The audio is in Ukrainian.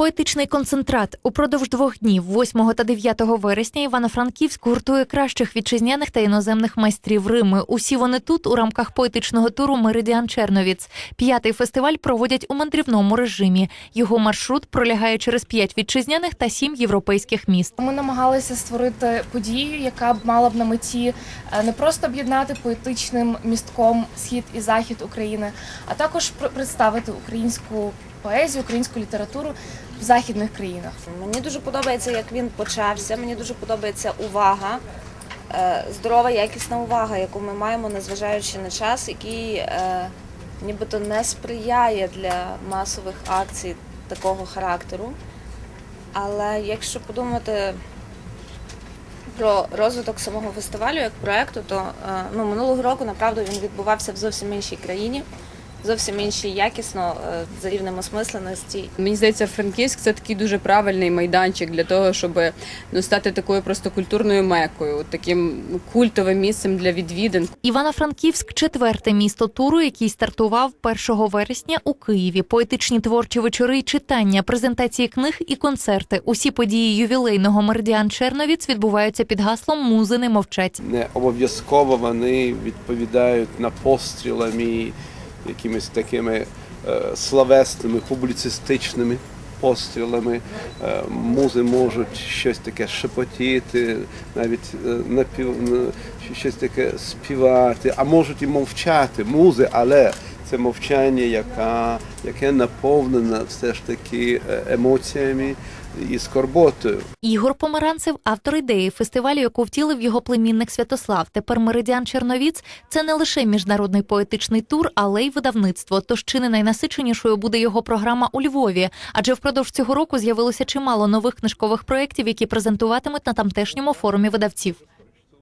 Поетичний концентрат упродовж двох днів, 8 та 9 вересня, Івано-Франківськ гуртує кращих вітчизняних та іноземних майстрів Рими. Усі вони тут у рамках поетичного туру Меридіан Черновіц. П'ятий фестиваль проводять у мандрівному режимі. Його маршрут пролягає через п'ять вітчизняних та сім європейських міст. Ми намагалися створити подію, яка б мала б на меті е, не просто об'єднати поетичним містком схід і захід України, а також пр- представити українську поезію, українську літературу в західних країнах. Мені дуже подобається, як він почався. Мені дуже подобається увага, е, здорова, якісна увага, яку ми маємо, незважаючи на час, який е, нібито не сприяє для масових акцій такого характеру. Але якщо подумати про розвиток самого фестивалю як проекту, то е, ну, минулого року направду він відбувався в зовсім іншій країні, зовсім іншій якісно е, за рівнем осмисленості Мені здається, Франківськ це такий дуже правильний майданчик для того, щоб ну, стати такою просто культурною мекою, таким культовим місцем для відвідин. Івано-Франківськ четверте місто туру, який стартував 1 вересня у Києві. Поетичні творчі вечори читання, презентації книг і концерти. Усі події ювілейного Меридіан Черновіц відбуваються під гаслом Музи не мовчать. не обов'язково вони відповідають на пострілами, якимись такими е, словесними, публіцистичними пострілами. Е, музи можуть щось таке шепотіти, навіть е, напів, щось таке співати, а можуть і мовчати, музи, але це мовчання, яка, яке наповнене все ж таки е, емоціями і скорботою. Ігор Помаранцев, автор ідеї фестивалю, яку втілив його племінник Святослав. Тепер Меридіан Черновіц це не лише міжнародний поетичний тур, але й видавництво. Тож чи не найнасиченішою буде його програма у Львові? Адже впродовж цього року з'явилося чимало нових книжкових проєктів, які презентуватимуть на тамтешньому форумі видавців.